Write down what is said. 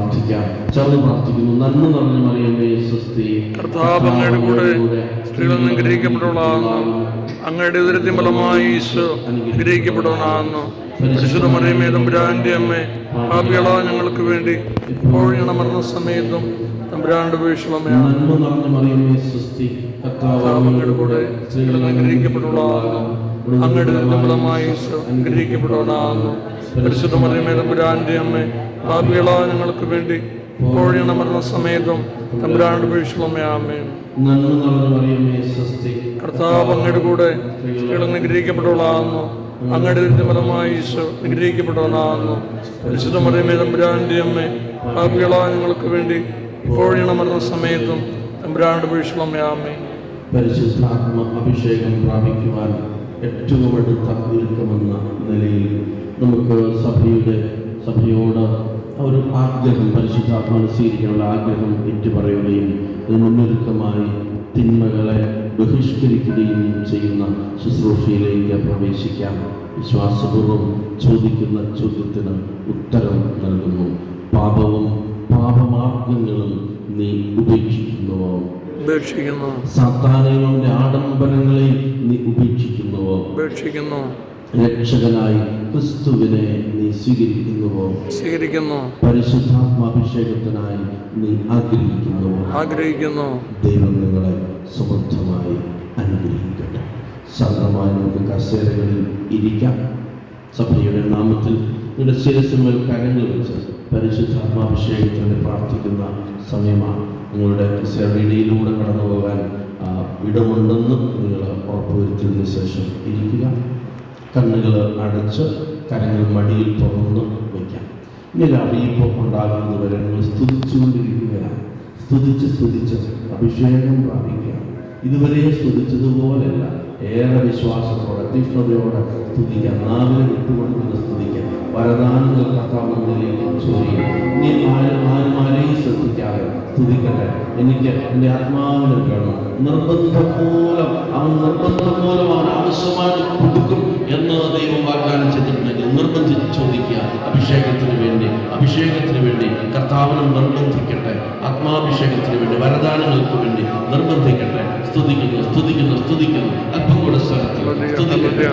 പ്രാർത്ഥിക്കാം. ചേർന്ന് പ്രാർത്ഥിക്കുന്നു. നന്മ നിറഞ്ഞ മറിയമ്മേ സ്വസ്തി അങ്ങയുടെ സ്ത്രീകൾ ഉദരത്തിൻ ഫലമായി ഈശോ അനുഗ്രഹിക്കപ്പെട്ടവനാകുന്നു പരിശുദ്ധ മറിയമേ തമ്പുരാന്റെ അമ്മ പാപികളാ ഞങ്ങൾക്ക് വേണ്ടി ഇപ്പോഴും മരണ സമയത്തും തമ്പുരാന്റെ വീക്ഷണമേ നന്മ നിറഞ്ഞ മറിയമ്മേ സ്വസ്തി കർത്താവ് അങ്ങയുടെ കൂടെ സ്ത്രീകൾ അനുഗ്രഹിക്കപ്പെട്ടവളാകുന്നു അങ്ങയുടെ ഫലമായി ഈശോ അനുഗ്രഹിക്കപ്പെട്ടവനാകുന്നു പരിശുദ്ധ മറിയമേ തമ്പുരാന്റെ അമ്മേ പാപികളാ ഞങ്ങൾക്ക് വേണ്ടി കോഴിയണ മരണ സമയത്തും തമ്പുരാണ്ട് വീക്ഷണമേ ആമേ കർത്താവ് അങ്ങയുടെ കൂടെ സ്ത്രീകൾ അനുഗ്രഹിക്കപ്പെട്ടവളാകുന്നു അങ്ങയുടെ ഫലമായി ഈശോ അനുഗ്രഹിക്കപ്പെട്ടവനാകുന്നു പരിശുദ്ധ മറിയമേ തമ്പുരാന്റെ അമ്മേ പാപികളാ ഞങ്ങൾക്ക് വേണ്ടി ഇപ്പോഴും മരണ സമയത്തും തമ്പുരാണ്ട് വീക്ഷണമേ ആമേ പരിശുദ്ധാത്മ അഭിഷേകം പ്രാപിക്കുവാൻ ഏറ്റവും അടുത്ത ഒരുക്കമെന്ന നിലയിൽ നമുക്ക് സഭയുടെ സഭയോട് ഒരു ആഗ്രഹം പരിശുദ്ധാത്മാവ് സ്വീകരിക്കാനുള്ള ആഗ്രഹം ഏറ്റുപറയുകയും അത് മുന്നൊരുക്കമായി തിന്മകളെ ബഹിഷ്കരിക്കുകയും ചെയ്യുന്ന ശുശ്രൂഷയിലേക്ക് പ്രവേശിക്കാം. വിശ്വാസപൂർവം ചോദിക്കുന്ന ചോദ്യത്തിന് ഉത്തരം നൽകുന്നു. പാപവും പാപമാർഗങ്ങളും നീ ഉപേക്ഷിക്കുന്നുവോ? ഉപേക്ഷിക്കുന്നു. സാത്താനയുടെ ആഡംബരങ്ങളെ നീ ഉപേക്ഷിക്കുന്നുവോ? ഉപേക്ഷിക്കുന്നു. രക്ഷകനായി ക്രിസ്തുവിനെ നീ സ്വീകരിക്കുന്നുവോ? സ്വീകരിക്കുന്നു. പരിശുദ്ധാത്മാഭിഷേകത്തിനായി നീ ആഗ്രഹിക്കുന്നുവോ? ആഗ്രഹിക്കുന്നു. ദൈവം നിങ്ങളെ സമൃദ്ധമായി അനുഗ്രഹിക്കട്ടെ. ശാന്തമായി നമുക്ക് കസേരകളിൽ ഇരിക്കാം. സഭയുടെ നാമത്തിൽ നിങ്ങളുടെ ശിരസിന്മേൽ കരങ്ങൾ വെച്ച് പരിശുദ്ധാത്മാഭിഷേകത്തിന് പ്രാർത്ഥിക്കുന്ന സമയമാണ്. നിങ്ങളുടെ കസേരയിലൂടെ കടന്നു പോകാൻ ഇടമുണ്ടെന്ന് നിങ്ങൾ ഉറപ്പുവരുത്തിയതിനു ശേഷം ഇരിക്കുക. കണ്ണുകൾ അടച്ച് കരങ്ങൾ മടിയിൽ തുറന്ന് വയ്ക്കാം. ഒരു അറിയിപ്പ് ഉണ്ടാകുന്നതുവരെ നിങ്ങൾ സ്തുതിച്ചുകൊണ്ടിരിക്കുകയാണ്. സ്തുതിച്ച് സ്തുതിച്ച് അഭിഷേകം പ്രാപിക്കുക ഇതുവരെ സ്തുതിച്ചതുപോലെയല്ല ഏറെ വിശ്വാസത്തോടെ തീഷ്ണതയോടെ സ്തുതിക്കാം. നാവിനെ വിട്ടുകൊടുക്കുന്ന സ്തുതിക്കാം. വരദാനങ്ങൾ കർത്താവിലേക്ക് ചൊരിയും. ഇനി ആരും ആരും ശ്രദ്ധിക്കാതെ സ്തുതിക്കട്ടെ. എനിക്ക് എന്റെ ആത്മാവിനെ വേണം. അവൻ ആവശ്യമായിട്ട് എന്ന് ദൈവം വാഗ്ദാനം ചെയ്തിട്ടുണ്ടെങ്കിൽ നിർബന്ധിച്ച് ചോദിക്കുക അഭിഷേകത്തിന് വേണ്ടി അഭിഷേകത്തിന് വേണ്ടി കർത്താവിനും നിർബന്ധിക്കട്ടെ ആത്മാഭിഷേകത്തിന് വേണ്ടി വരദാനങ്ങൾക്ക് വേണ്ടി നിർബന്ധിക്കട്ടെ. സ്തുതിക്കുന്നു സ്തുതിക്കുന്നു സ്തുതിക്കുന്നു. അല്പം കൂടെ സ്വരത്തിൽ സ്തുതിക്കട്ടെ.